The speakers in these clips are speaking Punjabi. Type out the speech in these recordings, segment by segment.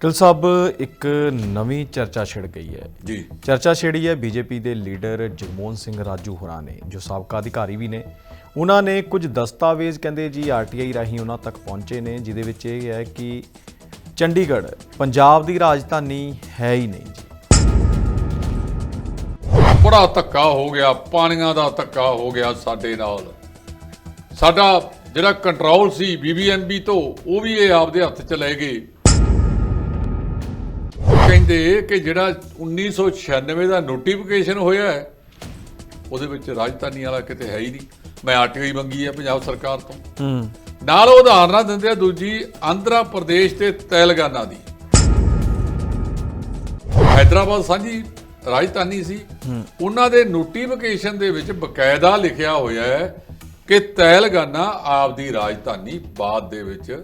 ਟਿਲ ਸਾਹਿਬ ਇੱਕ ਨਵੀਂ ਚਰਚਾ ਛਿੜ ਗਈ ਹੈ। ਜੀ। ਚਰਚਾ ਛਿੜੀ ਹੈ ਬੀਜੇਪੀ ਦੇ ਲੀਡਰ ਜਗਮੋਹਨ ਸਿੰਘ ਰਾਜੂ ਹੋਰਾਂ ਨੇ ਜੋ ਸਾਬਕਾ ਅਧਿਕਾਰੀ ਵੀ ਨੇ। ਉਹਨਾਂ ਨੇ ਕੁਝ ਦਸਤਾਵੇਜ਼ ਕਹਿੰਦੇ ਜੀ ਆਰਟੀਆਈ ਰਾਹੀਂ ਉਹਨਾਂ ਤੱਕ ਪਹੁੰਚੇ ਨੇ ਜਿਹਦੇ ਵਿੱਚ ਇਹ ਹੈ ਕਿ ਚੰਡੀਗੜ੍ਹ ਪੰਜਾਬ ਦੀ ਰਾਜਧਾਨੀ ਹੈ ਹੀ ਨਹੀਂ ਜੀ। ਬੜਾ ਧੱਕਾ ਹੋ ਗਿਆ ਪਾਣੀਆਂ ਦਾ ਧੱਕਾ ਹੋ ਗਿਆ ਸਾਡੇ ਨਾਲ। ਸਾਡਾ ਜਿਹੜਾ ਕੰਟਰੋਲ ਸੀ ਬੀਬੀਐਮਬੀ ਤੋਂ ਉਹ ਵੀ ਇਹ ਆਪਦੇ ਹੱਥ ਚ ਲੈ ਗਏ। ਉਹ ਕਹਿੰਦੇ ਕਿ ਜਿਹੜਾ 1996 ਦਾ ਨੋਟੀਫਿਕੇਸ਼ਨ ਹੋਇਆ ਹੈ ਉਹਦੇ ਵਿੱਚ ਰਾਜਧਾਨੀ ਵਾਲਾ ਕਿਤੇ ਹੈ ਹੀ ਨਹੀਂ। ਮੈਂ ਆਰਟੀਆਈ ਮੰਗੀ ਹੈ ਪੰਜਾਬ ਸਰਕਾਰ ਤੋਂ। ਹੂੰ। ਨਾਲ ਉਦਾਹਰਨਾਂ ਦਿੰਦੇ ਆ ਦੂਜੀ ਆਂਧਰਾ ਪ੍ਰਦੇਸ਼ ਤੇ ਤੇਲੰਗਾਨਾ ਦੀ। ਹైదరాబాద్ ਸਾਂਝੀ ਰਾਜਧਾਨੀ ਸੀ। ਉਹਨਾਂ ਦੇ ਨੋਟੀਫਿਕੇਸ਼ਨ ਦੇ ਵਿੱਚ ਬਕਾਇਦਾ ਲਿਖਿਆ ਹੋਇਆ ਹੈ ਕਿ ਤੇਲੰਗਾਨਾ ਆਪਦੀ ਰਾਜਧਾਨੀ ਬਾਅਦ ਦੇ ਵਿੱਚ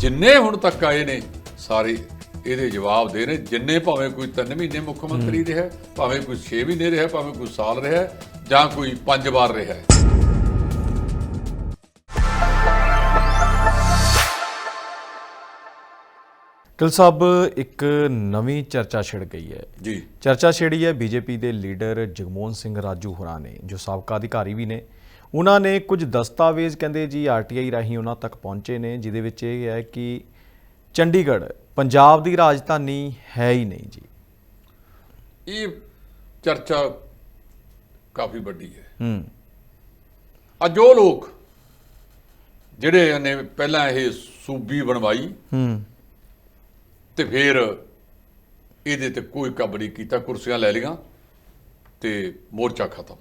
ਜਿੰਨੇ ਹੁਣ ਤੱਕ ਆਏ ਨੇ ਸਾਰੇ ਇਹਦੇ ਜਵਾਬ ਦੇ ਨੇ। ਜਿੰਨੇ ਭਾਵੇਂ ਕੋਈ 3 ਮਹੀਨੇ ਮੁੱਖ ਮੰਤਰੀ ਰਿਹਾ ਭਾਵੇਂ ਕੋਈ 6 ਮਹੀਨੇ ਰਿਹਾ ਭਾਵੇਂ ਕੋਈ ਸਾਲ ਰਿਹਾ ਜਾਂ ਕੋਈ 5 ਵਾਰ ਰਿਹਾ। ਟਿਲ ਸਾਹਿਬ ਇੱਕ ਨਵੀਂ ਚਰਚਾ ਛਿੜ ਗਈ ਹੈ। ਜੀ। ਚਰਚਾ ਛਿੜੀ ਹੈ ਬੀਜੇਪੀ ਦੇ ਲੀਡਰ ਜਗਮੋਹਨ ਸਿੰਘ ਰਾਜੂ ਹੋਰਾਂ ਨੇ ਜੋ ਸਾਬਕਾ ਅਧਿਕਾਰੀ ਵੀ ਨੇ। ਉਹਨਾਂ ਨੇ ਕੁਝ ਦਸਤਾਵੇਜ਼ ਕਹਿੰਦੇ ਜੀ ਆਰਟੀਆਈ ਰਾਹੀਂ ਉਹਨਾਂ ਤੱਕ ਪਹੁੰਚੇ ਨੇ ਜਿਹਦੇ ਵਿੱਚ ਇਹ ਹੈ ਕਿ ਚੰਡੀਗੜ੍ਹ ਪੰਜਾਬ ਦੀ ਰਾਜਧਾਨੀ ਹੈ ਹੀ ਨਹੀਂ ਜੀ। ਇਹ ਚਰਚਾ ਕਾਫੀ ਵੱਡੀ ਹੈ। ਹੂੰ। ਅੱਜ ਉਹ ਲੋਕ ਜਿਹੜੇ ਨੇ ਪਹਿਲਾਂ ਇਹ ਸੂਬੀ ਬਣਵਾਈ ਹੂੰ। ਤੇ ਫਿਰ ਇਹਦੇ ਤੇ ਕੋਈ ਨਹੀਂ ਕੀਤਾ ਕੁਰਸੀਆਂ ਲੈ ਲਈਆਂ ਤੇ ਮੋਰਚਾ ਖਤਮ।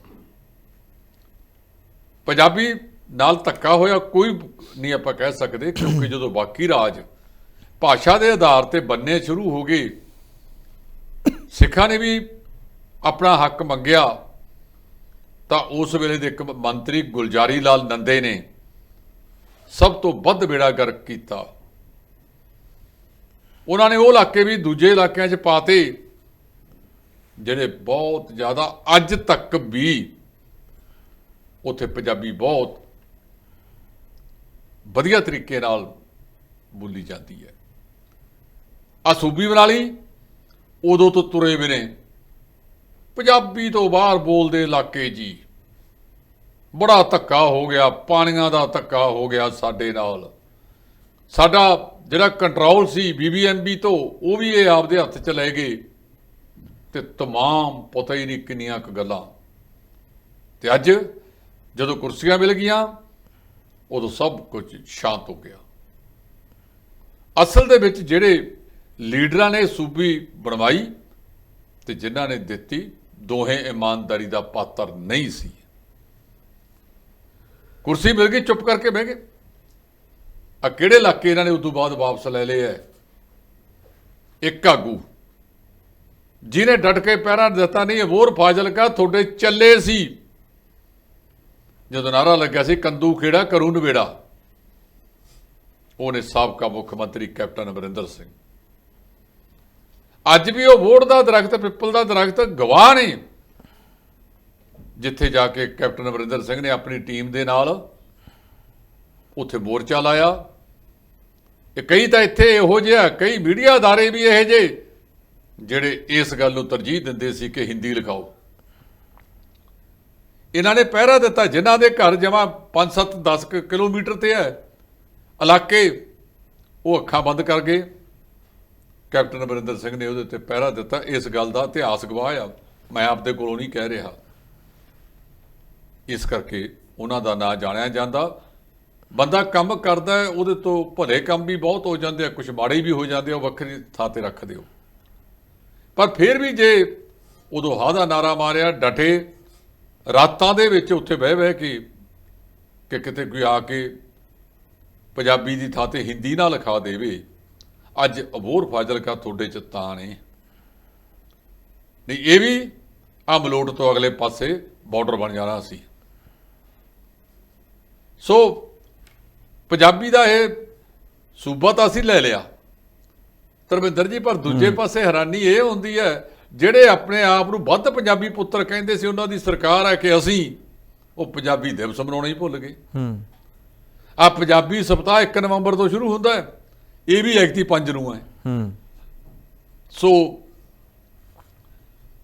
ਪੰਜਾਬੀ ਨਾਲ ਧੱਕਾ ਹੋਇਆ ਕੋਈ ਨਹੀਂ ਆਪਾਂ ਕਹਿ ਸਕਦੇ, ਕਿਉਂਕਿ ਜਦੋਂ ਬਾਕੀ ਰਾਜ ਭਾਸ਼ਾ ਦੇ ਆਧਾਰ ਤੇ ਬੰਨੇ ਸ਼ੁਰੂ ਹੋ ਗਏ, ਸਿੱਖਾਂ ਨੇ ਵੀ ਆਪਣਾ ਹੱਕ ਮੰਗਿਆ, ਤਾਂ ਉਸ ਵੇਲੇ ਦੇ ਇੱਕ ਮੰਤਰੀ ਗੁਲਜਾਰੀ ਲਾਲ ਨੰਦੇ ਨੇ ਸਭ ਤੋਂ ਵੱਧ ਬੇੜਾ ਗਰਕ ਕੀਤਾ। ਉਹਨਾਂ ਨੇ ਉਹ ਇਲਾਕੇ ਵੀ ਦੂਜੇ ਇਲਾਕਿਆਂ 'ਚ ਪਾਤੇ, ਜਿਹੜੇ ਬਹੁਤ ਜ਼ਿਆਦਾ ਅੱਜ ਤੱਕ ਵੀ ਉੱਥੇ ਪੰਜਾਬੀ ਬਹੁਤ ਵਧੀਆ ਤਰੀਕੇ ਨਾਲ ਬੋਲੀ ਜਾਂਦੀ ਹੈ ਆ ਸੂਬੀ ਬਣਾ ਲਈ ਉਦੋਂ ਤੋਂ ਤੁਰੇ ਵੀ ਨੇ ਪੰਜਾਬੀ ਤੋਂ ਬਾਹਰ ਬੋਲਦੇ ਇਲਾਕੇ ਜੀ ਬੜਾ ਧੱਕਾ ਹੋ ਗਿਆ ਪਾਣੀਆਂ ਦਾ ਧੱਕਾ ਹੋ ਗਿਆ ਸਾਡੇ ਨਾਲ ਸਾਡਾ ਜਿਹੜਾ ਕੰਟਰੋਲ ਸੀ ਬੀਬੀਐਮਬੀ ਤੋਂ ਉਹ ਵੀ ਇਹ ਆਪਦੇ ਹੱਥ ਚ ਲੈ ਗਏ ਤੇ तमाम ਪਤਾ ਹੀ ਨਹੀਂ ਕਿੰਨੀਆਂ ਕੁ ਗੱਲਾਂ ਤੇ ਅੱਜ ਜਦੋਂ ਕੁਰਸੀਆਂ ਮਿਲ ਗਈਆਂ, ਉਦੋਂ ਸਭ ਕੁਝ ਸ਼ਾਂਤ ਹੋ ਗਿਆ। ਅਸਲ ਦੇ ਵਿੱਚ ਜਿਹੜੇ ਲੀਡਰਾਂ ਨੇ ਸੂਬੀ ਬਣਵਾਈ ਤੇ ਜਿਨ੍ਹਾਂ ਨੇ ਦਿੱਤੀ, ਦੋਹੇ ਇਮਾਨਦਾਰੀ ਦਾ ਪਾਤਰ ਨਹੀਂ ਸੀ। ਕੁਰਸੀ ਮਿਲ ਗਈ, ਚੁੱਪ ਕਰਕੇ ਬਹਿ ਗਏ। ਆ ਕਿਹੜੇ ਇਲਾਕੇ ਇਹਨਾਂ ਨੇ ਉਦੋਂ ਬਾਅਦ ਵਾਪਸ ਲੈ ਲਏ ਐ? ਇੱਕ ਆਗੂ ਜਿਹਨੇ ਡਟ ਕੇ ਪਹਿਰਾ ਦਿੱਤਾ, ਨਹੀਂ, ਇਹ ਵੋਰ ਫਾਜ਼ਿਲਕਾ, ਤੁਹਾਡੇ ਚੱਲੇ ਸੀ। ਜਦੋਂ ਨਾਰਾ ਲੱਗਿਆ ਸੀ, ਕੰਦੂ ਖੇੜਾ ਕਰੂ ਨਵੇੜਾ ਉਹਨੇ ਸਾਬਕਾ ਮੁੱਖ ਮੰਤਰੀ ਕੈਪਟਨ ਅਮਰਿੰਦਰ ਸਿੰਘ। ਅੱਜ ਵੀ ਉਹ ਵੋਟ ਦਾ ਦਰਖਤ, ਪਿੱਪਲ ਦਾ ਦਰਖਤ ਗਵਾਹ ਨੇ। ਜਿੱਥੇ ਜਾ ਕੇ ਕੈਪਟਨ ਅਮਰਿੰਦਰ ਸਿੰਘ ਨੇ ਆਪਣੀ ਟੀਮ ਦੇ ਨਾਲ ਉੱਥੇ ਮੋਰਚਾ ਲਾਇਆ। ਇਹ ਕਈ ਤਾਂ ਇੱਥੇ ਇਹੋ ਜਿਹਾ ਕਈ ਮੀਡੀਆ ਅਦਾਰੇ ਵੀ ਇਹੋ ਜਿਹੇ, ਜਿਹੜੇ ਇਸ ਗੱਲ ਨੂੰ ਤਰਜੀਹ ਦਿੰਦੇ ਸੀ ਕਿ ਹਿੰਦੀ ਲਿਖਾਓ। ਇਹਨਾਂ ਨੇ ਪਹਿਰਾ ਦਿੱਤਾ ਜਿਨ੍ਹਾਂ ਦੇ ਘਰ ਜਮਾ 5 7 10 ਕਿਲੋਮੀਟਰ ਤੇ ਹੈ। ਇਲਾਕੇ ਉਹ ਅੱਖਾਂ ਬੰਦ ਕਰ ਗਏ। ਕੈਪਟਨ ਅਮਰਿੰਦਰ ਸਿੰਘ ਨੇ ਉਹਦੇ ਤੇ ਪਹਿਰਾ ਦਿੱਤਾ। ਇਸ ਗੱਲ ਦਾ ਇਤਿਹਾਸ ਗਵਾਹ ਆ। ਮੈਂ ਆਪਦੇ ਕੋਲੋਂ ਨਹੀਂ ਕਹਿ ਰਿਹਾ। ਇਸ ਕਰਕੇ ਉਹਨਾਂ ਦਾ ਨਾਂ ਜਾਣਿਆ ਜਾਂਦਾ। ਬੰਦਾ ਕੰਮ ਕਰਦਾ ਹੈ, ਉਹਦੇ ਤੋਂ ਭਲੇ ਕੰਮ ਵੀ ਬਹੁਤ ਹੋ ਜਾਂਦੇ ਆ ਕੁਝ ਮਾੜੇ ਵੀ ਹੋ ਜਾਂਦੇ ਆ ਉਹ ਵੱਖਰੀ ਥਾਂ ਤੇ ਰੱਖ ਦਿਓ ਪਰ ਫਿਰ ਵੀ ਜੇ ਉਦੋਂ ਹਾਂ ਦਾ ਨਾਰਾ ਮਾਰਿਆ ਡਟੇ ਰਾਤਾਂ ਦੇ ਵਿੱਚ ਉੱਥੇ ਬਹਿ ਬਹਿ ਕੇ ਕਿ ਕਿਤੇ ਕੋਈ ਆ ਕੇ ਪੰਜਾਬੀ ਦੀ ਥਾਂ ਤੇ ਹਿੰਦੀ ਨਾ ਲਿਖਾ ਦੇਵੇ ਅੱਜ ਅਬੋਰ ਫਾਜ਼ਿਲਕਾ ਤੁਹਾਡੇ ਚ ਤਾਂ ਨੇ। ਨਹੀਂ ਇਹ ਵੀ ਆ ਮਲੋਟ ਤੋਂ ਅਗਲੇ ਪਾਸੇ ਬਾਰਡਰ ਬਣ ਜਾਣਾ ਸੀ। ਸੋ ਪੰਜਾਬੀ ਦਾ ਇਹ ਸੂਬਾ ਤਾਂ ਅਸੀਂ ਲੈ ਲਿਆ। ਧਰਮਿੰਦਰ ਜੀ ਪਰ ਦੂਜੇ ਪਾਸੇ ਹੈਰਾਨੀ ਇਹ ਹੁੰਦੀ ਹੈ ਜਿਹੜੇ ਆਪਣੇ ਆਪ ਨੂੰ ਵੱਧ ਪੰਜਾਬੀ ਪੁੱਤਰ ਕਹਿੰਦੇ ਸੀ ਉਹਨਾਂ ਦੀ ਸਰਕਾਰ ਹੈ ਕਿ ਅਸੀਂ ਉਹ ਪੰਜਾਬੀ ਦਿਵਸ ਮਨਾਉਣਾ ਹੀ ਭੁੱਲ ਗਏ। ਹੂੰ। ਆ ਪੰਜਾਬੀ ਸਪਤਾਹ 1 ਨਵੰਬਰ ਤੋਂ ਸ਼ੁਰੂ ਹੁੰਦਾ ਹੈ। ਇਹ ਵੀ ਐਕਤੀ ਪੰਜ ਨੂੰ ਹੈ। ਹੂੰ। ਸੋ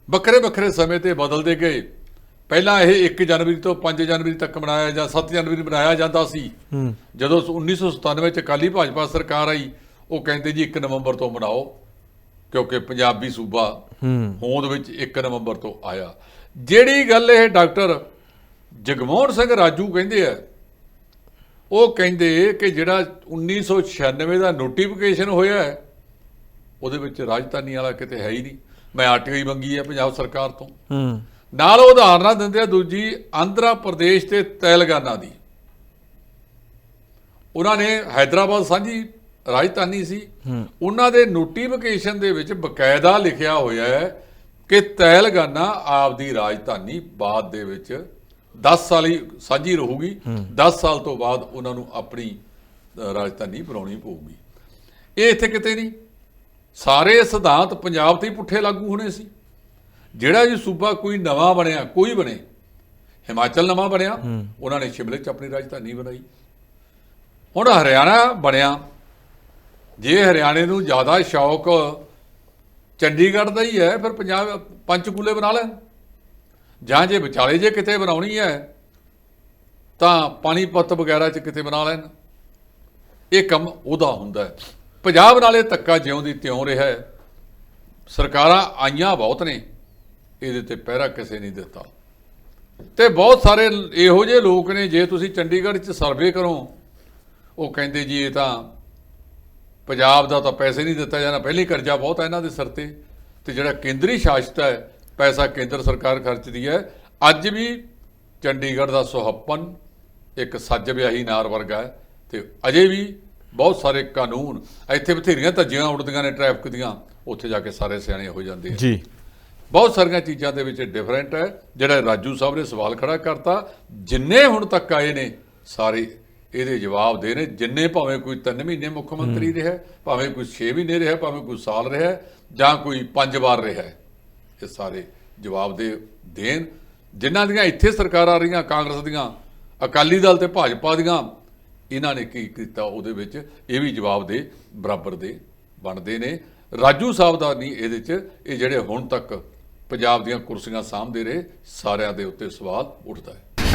ਵੱਖਰੇ ਵੱਖਰੇ ਸਮੇਂ ਤੇ ਬਦਲਦੇ ਗਏ। ਪਹਿਲਾਂ ਇਹ 1 ਜਨਵਰੀ ਤੋਂ 5 ਜਨਵਰੀ ਤੱਕ ਮਨਾਇਆ ਜਾਂ 7 ਜਨਵਰੀ ਮਨਾਇਆ ਜਾਂਦਾ ਸੀ। ਜਦੋਂ 1997 ਚ ਅਕਾਲੀ ਭਾਜਪਾ ਸਰਕਾਰ ਆਈ ਉਹ ਕਹਿੰਦੇ ਜੀ 1 ਨਵੰਬਰ ਤੋਂ ਮਨਾਓ ਕਿਉਂਕਿ ਪੰਜਾਬੀ ਸੂਬਾ ਹੋਂਦ ਵਿੱਚ 1 ਨਵੰਬਰ ਤੋਂ ਆਇਆ। ਜਿਹੜੀ ਗੱਲ ਇਹ ਡਾਕਟਰ ਜਗਮੋਹਨ ਸਿੰਘ ਰਾਜੂ ਕਹਿੰਦੇ ਆ ਉਹ ਕਹਿੰਦੇ ਕਿ ਜਿਹੜਾ 1996 ਦਾ ਨੋਟੀਫਿਕੇਸ਼ਨ ਹੋਇਆ ਹੈ ਉਹਦੇ ਵਿੱਚ ਰਾਜਧਾਨੀ ਵਾਲਾ ਕਿਤੇ ਹੈ ਹੀ ਨਹੀਂ। ਮੈਂ ਆਰਟੀਆਈ ਮੰਗੀ ਹੈ ਪੰਜਾਬ ਸਰਕਾਰ ਤੋਂ। ਹੂੰ। ਨਾਲ ਉਦਾਹਰਨਾਂ ਦਿੰਦੇ ਆ ਦੂਜੀ ਆਂਧਰਾ ਪ੍ਰਦੇਸ਼ ਤੇ ਤੇਲੰਗਾਨਾ ਦੀ। ਉਹਨਾਂ ਨੇ ਹైదరాబాద్ ਸਾਂਝੀ ਰਾਜਧਾਨੀ ਸੀ। ਉਹਨਾਂ ਦੇ ਨੋਟੀਫਿਕੇਸ਼ਨ ਦੇ ਵਿੱਚ ਬਕਾਇਦਾ ਲਿਖਿਆ ਹੋਇਆ ਹੈ ਕਿ ਤੇਲੰਗਾਨਾ ਆਪਦੀ ਰਾਜਧਾਨੀ ਬਾਅਦ ਦੇ ਵਿੱਚ 10 ਸਾਲ ਹੀ ਸਾਂਝੀ ਰਹੂਗੀ। 10 ਸਾਲ ਤੋਂ ਬਾਅਦ ਉਹਨਾਂ ਨੂੰ ਆਪਣੀ ਰਾਜਧਾਨੀ ਬਣਾਉਣੀ ਪਊਗੀ। ਇਹ ਇੱਥੇ ਕਿਤੇ ਨਹੀਂ। ਸਾਰੇ ਸਿਧਾਂਤ ਪੰਜਾਬ ਤੇ ਹੀ ਪੁੱਠੇ ਲਾਗੂ ਹੋਣੇ ਸੀ। ਜਿਹੜਾ ਜੀ ਸੂਬਾ ਕੋਈ ਨਵਾਂ ਬਣਿਆ ਕੋਈ ਬਣੇ ਹਿਮਾਚਲ ਨਵਾਂ ਬਣਿਆ ਉਹਨਾਂ ਨੇ ਸ਼ਿਮਲੇ 'ਚ ਆਪਣੀ ਰਾਜਧਾਨੀ ਬਣਾਈ। ਹੁਣ ਹਰਿਆਣਾ ਬਣਿਆ। ਜੇ ਹਰਿਆਣੇ ਨੂੰ ਜ਼ਿਆਦਾ ਸ਼ੌਕ ਚੰਡੀਗੜ੍ਹ ਦਾ ਹੀ ਹੈ, ਫਿਰ ਪੰਜਾਬ ਪੰਚਕੂਲੇ ਬਣਾ ਲੈਣ ਜਾਂ ਜੇ ਵਿਚਾਲੇ ਜੇ ਕਿਤੇ ਬਣਾਉਣੀ ਹੈ, ਤਾਂ ਪਾਣੀਪਤ ਵਗੈਰਾ 'ਚ ਕਿਤੇ ਬਣਾ ਲੈਣ। ਇਹ ਕੰਮ ਉਹਦਾ ਹੁੰਦਾ ਹੈ। ਪੰਜਾਬ ਨਾਲੇ ਧੱਕਾ ਜਿਉਂ ਦੀ ਤਿਉਂ ਰਿਹਾ ਹੈ। ਸਰਕਾਰਾਂ ਆਈਆਂ ਬਹੁਤ ਨੇ, ਇਹਦੇ ਤੇ ਪਹਿਰਾ ਕਿਸੇ ਨਹੀਂ ਦਿੱਤਾ। ਤੇ ਬਹੁਤ ਸਾਰੇ ਇਹੋ ਜਿਹੇ ਲੋਕ ਨੇ, ਜੇ ਤੁਸੀਂ ਚੰਡੀਗੜ੍ਹ 'ਚ ਸਰਵੇ ਕਰੋ, ਉਹ ਕਹਿੰਦੇ ਜੀ ਇਹ ਤਾਂ ਪੰਜਾਬ ਦਾ ਤਾਂ ਪੈਸੇ ਨਹੀਂ ਦਿੱਤਾ ਜਾਣਾ ਪਹਿਲੀ ਕਰਜ਼ਾ ਬਹੁਤ ਹੈ ਇਹਨਾਂ ਦੇ ਸਿਰ ਤੇ। ਤੇ ਜਿਹੜਾ ਕੇਂਦਰੀ ਸ਼ਾਸਤ ਹੈ ਪੈਸਾ ਕੇਂਦਰ ਸਰਕਾਰ ਖਰਚਦੀ ਹੈ। ਅੱਜ ਵੀ ਚੰਡੀਗੜ੍ਹ ਦਾ ਸੁਹੱਪਨ ਇੱਕ ਸੱਜ ਵਿਆਹੀ ਨਾਰ ਵਰਗਾ ਹੈ ਤੇ ਅਜੇ ਵੀ ਬਹੁਤ ਸਾਰੇ ਕਾਨੂੰਨ ਇੱਥੇ ਬਥੇਰੀਆਂ ਧੱਜੀਆਂ ਉੱਡਦੀਆਂ ਨੇ ਟ੍ਰੈਫਿਕ ਦੀਆਂ ਉੱਥੇ ਜਾ ਕੇ ਸਾਰੇ ਸਿਆਣੇ ਹੋ ਜਾਂਦੇ ਆ। ਜੀ। ਬਹੁਤ ਸਾਰੀਆਂ ਚੀਜ਼ਾਂ ਦੇ ਵਿੱਚ ਡਿਫਰੈਂਟ ਹੈ। ਜਿਹੜਾ ਰਾਜੂ ਸਾਹਿਬ ਨੇ ਸਵਾਲ ਖੜਾ ਕਰਤਾ ਜਿੰਨੇ ਹੁਣ ਤੱਕ ਆਏ ਨੇ ਸਾਰੇ ਇਹਦੇ ਜਵਾਬ ਦੇ ਨੇ ਜਿੰਨੇ ਭਾਵੇਂ ਕੋਈ 3 ਮਹੀਨੇ ਮੁੱਖ ਮੰਤਰੀ ਰਿਹਾ ਭਾਵੇਂ ਕੋਈ 6 ਮਹੀਨੇ ਰਿਹਾ ਭਾਵੇਂ ਕੋਈ ਸਾਲ ਰਿਹਾ ਜਾਂ ਕੋਈ 5 ਵਾਰ ਰਿਹਾ ਇਹ ਸਾਰੇ ਜਵਾਬ ਦੇ ਦੇਣ। ਜਿਨ੍ਹਾਂ ਦੀਆਂ ਇੱਥੇ ਸਰਕਾਰਾਂ ਰਹੀਆਂ ਕਾਂਗਰਸ ਦੀਆਂ ਅਕਾਲੀ ਦਲ ਤੇ ਭਾਜਪਾ ਦੀਆਂ ਇਹਨਾਂ ਨੇ ਕੀ ਕੀਤਾ ਉਹਦੇ ਵਿੱਚ? ਇਹ ਵੀ ਜਵਾਬ ਦੇ ਬਰਾਬਰ ਦੇ ਬਣਦੇ ਨੇ। ਰਾਜੂ ਸਾਹਿਬ ਦਾ ਨਹੀਂ ਇਹਦੇ 'ਚ ਇਹ ਜਿਹੜੇ ਹੁਣ ਤੱਕ ਪੰਜਾਬ ਦੀਆਂ ਕੁਰਸੀਆਂ ਸਾਂਭਦੇ ਰਹੇ ਸਾਰਿਆਂ ਦੇ ਉੱਤੇ ਸਵਾਲ ਉੱਠਦਾ ਹੈ।